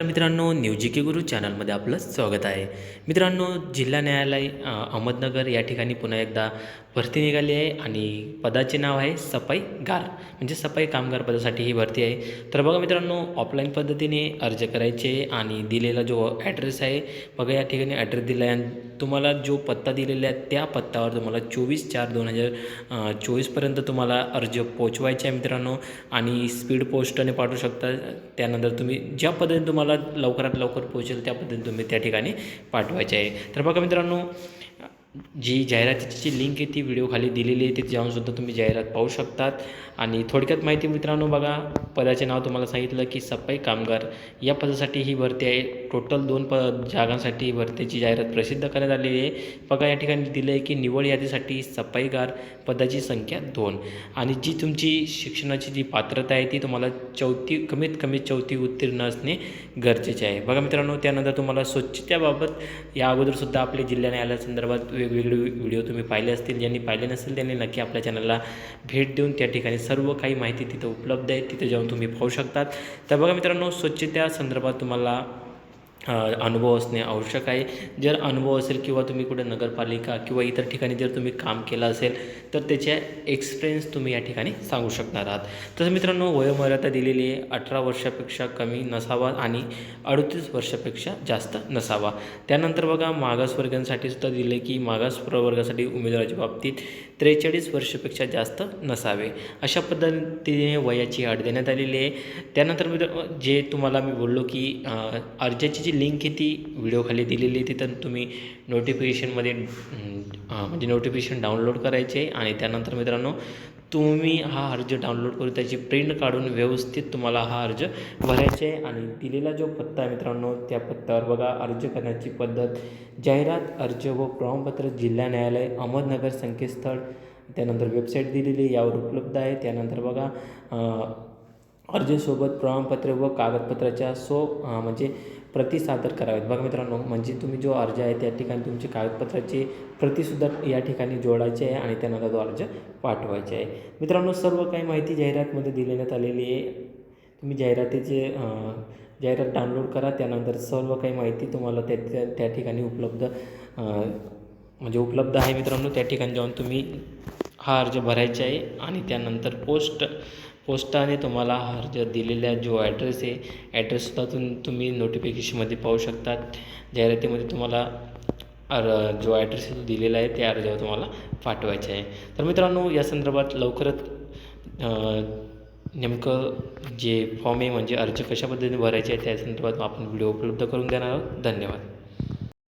मित्रांनो न्यू जी के गुरु चॅनलमध्ये आपलं स्वागत आहे. मित्रांनो जिल्हा न्यायालय अहमदनगर या ठिकाणी पुन्हा एकदा भरती निघाली आहे आणि पदाचे नाव आहे सफाई गार. म्हणजे सफाई कामगार पदासाठी ही भरती आहे. तर बघा मित्रांनो ऑफलाईन पद्धतीने अर्ज करायचे आणि दिलेला जो ॲड्रेस आहे बघा या ठिकाणी ॲड्रेस दिला आहे. आणि तुम्हाला जो पत्ता दिलेला आहे त्या पत्त्यावर तुम्हाला चोवीस चार दोन हजार चोवीसपर्यंत तुम्हाला अर्ज पोचवायचे आहे मित्रांनो. आणि स्पीड पोस्टने पाठवू शकता. त्यानंतर तुम्ही ज्या पद्धतीने तुम्हाला लवकरात लवकर पोहोचेल त्या पद्धतीने तुम्ही त्या ठिकाणी पाठवायचे आहे. तर बघा मित्रांनो जी जाहिरातीची लिंक आहे ती व्हिडिओ खाली दिलेली आहे तिथे जाऊनसुद्धा तुम्ही जाहिरात पाहू शकतात. आणि थोडक्यात माहिती मित्रांनो बघा पदाचे नाव तुम्हाला सांगितलं की सफाई कामगार या पदासाठी ही भरती आहे. टोटल दोन प जागांसाठी भरतीची जाहिरात प्रसिद्ध करण्यात आलेली आहे. बघा या ठिकाणी दिलं आहे की निवड यादीसाठी सफाईगार पदाची संख्या दोन. आणि जी तुमची शिक्षणाची जी पात्रता आहे ती तुम्हाला चौथी कमीत कमी चौथी उत्तीर्ण असणे गरजेचे आहे. बघा मित्रांनो त्यानंतर तुम्हाला स्वच्छतेबाबत या अगोदरसुद्धा आपले जिल्हा न्यायालयासंदर्भात वेगवेगळे व्हिडिओ तुम्ही पाहिले असतील. ज्यांनी पाहिले नसेल त्यांनी नक्की आपल्या चॅनलला भेट देऊन त्या ठिकाणी सर्व काही माहिती तिथं उपलब्ध आहे. तिथे जाऊन तुम्ही पाहू शकतात. तर बघा मित्रांनो स्वच्छत्या संदर्भात तुम्हाला अनुभव असणे आवश्यक आहे. जर अनुभव असेल किंवा तुम्ही कुठे नगरपालिका किंवा इतर ठिकाणी जर तुम्ही काम केलं असेल तर त्याचे एक्सपिरियन्स तुम्ही या ठिकाणी सांगू शकणार आहात. तसं मित्रांनो वयोमर्यादा दिलेली आहे अठरा वर्षापेक्षा कमी नसावा आणि अडतीस वर्षापेक्षा जास्त नसावा. त्यानंतर बघा मागासवर्गांसाठी सुद्धा दिले की मागास प्रवर्गासाठी उमेदवाराच्या बाबतीत त्रेचाळीस वर्षापेक्षा जास्त नसावे. अशा पद्धतीने वयाची अट देण्यात आलेली आहे. त्यानंतर मित्र जे तुम्हाला मी बोललो की अर्जाची जी लिंक आहे ती व्हिडिओखाली दिलेली आहे तिथं तुम्ही नोटिफिकेशनमध्ये म्हणजे नोटिफिकेशन डाउनलोड करायचे आणि त्यानंतर मित्रांनो तुम्ही हा अर्ज डाउनलोड करून त्याची प्रिंट काढून व्यवस्थित तुम्हाला हा अर्ज भरायचा आहे. आणि दिलेला जो पत्ता आहे मित्रांनो त्या पत्त्यावर बघा अर्ज करण्याची पद्धत जाहिरात अर्ज व प्रमाणपत्र जिल्हा न्यायालय अहमदनगर संकेतस्थळ त्यानंतर वेबसाईट दिलेली यावर उपलब्ध आहे. त्यानंतर बघा अर्जसोबत प्रमाणपत्र व कागदपत्राच्या सो म्हणजे प्रती सादर कराव्यात बघा मित्रांनो म्हणजे तुम्ही जो अर्ज आहे त्या ठिकाणी तुमची कागदपत्राची प्रतिसुद्धा या ठिकाणी जोडायची आहे आणि त्यानंतर तो अर्ज पाठवायचा आहे. मित्रांनो सर्व काही माहिती जाहिरातमध्ये दिलेण्यात आलेली आहे. तुम्ही जाहिरातीचे जाहिरात डाउनलोड करा. त्यानंतर सर्व काही माहिती तुम्हाला त्या त्या- ठिकाणी उपलब्ध म्हणजे उपलब्ध आहे मित्रांनो. त्या ठिकाणी जाऊन तुम्ही हा अर्ज भरायचा आहे आणि त्यानंतर पोस्ट पोस्टाने तुम्हाला हा अर्ज दिलेला जो ॲड्रेस आहे ॲड्रेससुद्धा तुम तुम्ही नोटिफिकेशनमध्ये पाहू शकतात. जाहिरातीमध्ये तुम्हाला अर जो ॲड्रेस आहे तो दिलेला आहे त्या अर्जावर तुम्हाला पाठवायचा आहे. तर मित्रांनो या संदर्भात लवकरच नेमकं जे फॉर्म आहे म्हणजे अर्ज कशा पद्धतीने भरायचे आहे त्या संदर्भात आपण व्हिडिओ उपलब्ध करून देणार आहोत. धन्यवाद.